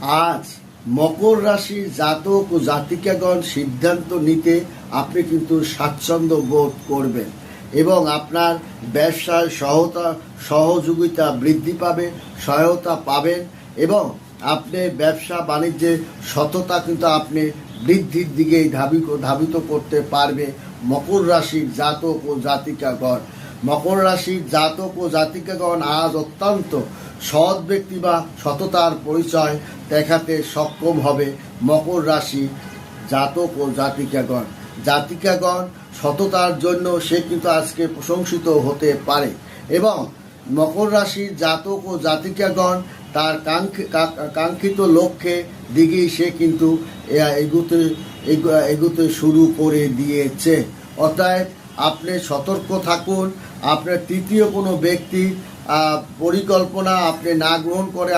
আজ মকর রাশির জাতক ও জাতিকাগণ সিদ্ধান্ত নিতে আপনি কিন্তু স্বাচ্ছন্দ্য বোধ করবেন এবং আপনার ব্যবসায় সহতা, সহযোগিতা বৃদ্ধি পাবে, সহায়তা পাবেন এবং আপনি ব্যবসা বাণিজ্যে সততা কিন্তু আপনি বৃদ্ধির দিকে ধাবিত ধাবিত করতে পারবে মকর রাশির জাতক ও জাতিকাগণ। মকর রাশির জাতক ও জাতিকাগণ আজ অত্যন্ত সৎ ব্যক্তি বা সততার পরিচয় দেখাতে সক্ষম হবে মকর রাশি জাতক ও জাতিকাগণ। জাতিকাগণ সততার জন্য সে কিন্তু আজকে প্রশংসিত হতে পারে এবং মকর রাশির জাতক ও জাতিকাগণ তার কাঙ্ক্ষি- কাঙ্ক্ষিত লক্ষ্যে দিকেই সে কিন্তু এগুতে এগো- এগুতে শুরু করে দিয়েছে। অতএব আপনি সতর্ক থাকুন। আপনার তৃতীয় কোনো ব্যক্তি পরিকল্পনা আপনি না গ্রহণ করে